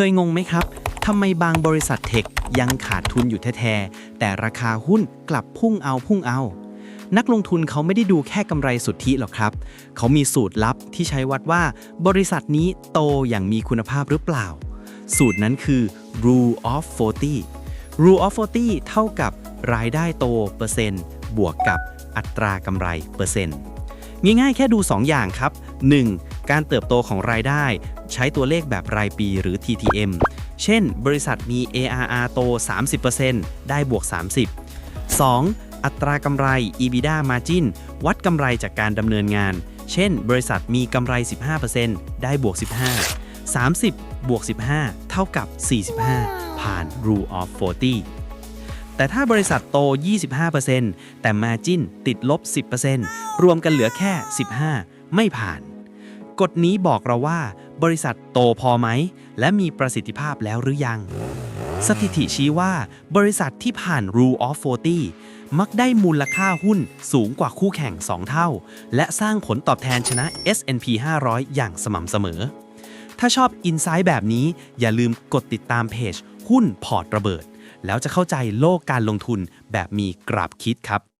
เคยงงไหมครับ ทำไมบางบริษัทเทคยังขาดทุนอยู่แท้ๆ แต่ราคาหุ้นกลับพุ่งเอาพุ่งเอา นักลงทุนเขาไม่ได้ดูแค่กำไรสุทธิหรอกครับ เขามีสูตรลับที่ใช้วัดว่า บริษัทนี้โตอย่างมีคุณภาพหรือเปล่า สูตรนั้นคือ rule of 40 rule of 40 เท่ากับรายได้โตเปอร์เซ็นต์ บวกกับอัตรากำไรเปอร์เซ็นต์ ง่ายๆ แค่ดู 2 อย่างครับ 1. การเติบโตของรายได้ ใช้ตัวเลขแบบรายปีหรือ TTM เช่น บริษัทมี ARR โต 30%ได้บวก 30 2. อัตรากำไร EBITDA margin วัดกำไรจากการดำเนินงาน เช่น บริษัทมีกำไร 15%ได้บวก 15 30 บวก 15 เท่ากับ 45 ผ่าน rule of 40 แต่ถ้าบริษัทโต 25%แต่ Margin ติดลบ 10%รวมกันเหลือแค่ 15 ไม่ผ่าน กฎนี้บอกเราว่า บริษัทโตพอไหม และมีประสิทธิภาพแล้วหรือยัง สถิติชี้ว่า บริษัทที่ผ่าน Rule of 40 มักได้มูลค่าหุ้นสูงกว่าคู่แข่ง 2 เท่า และสร้างผลตอบแทนชนะ S&P 500 อย่างสม่ำเสมอ ถ้าชอบอินไซต์แบบนี้ อย่าลืมกดติดตามเพจ หุ้นพอร์ตระเบิด แล้วจะเข้าใจโลกการลงทุนแบบมีกราบคิดครับ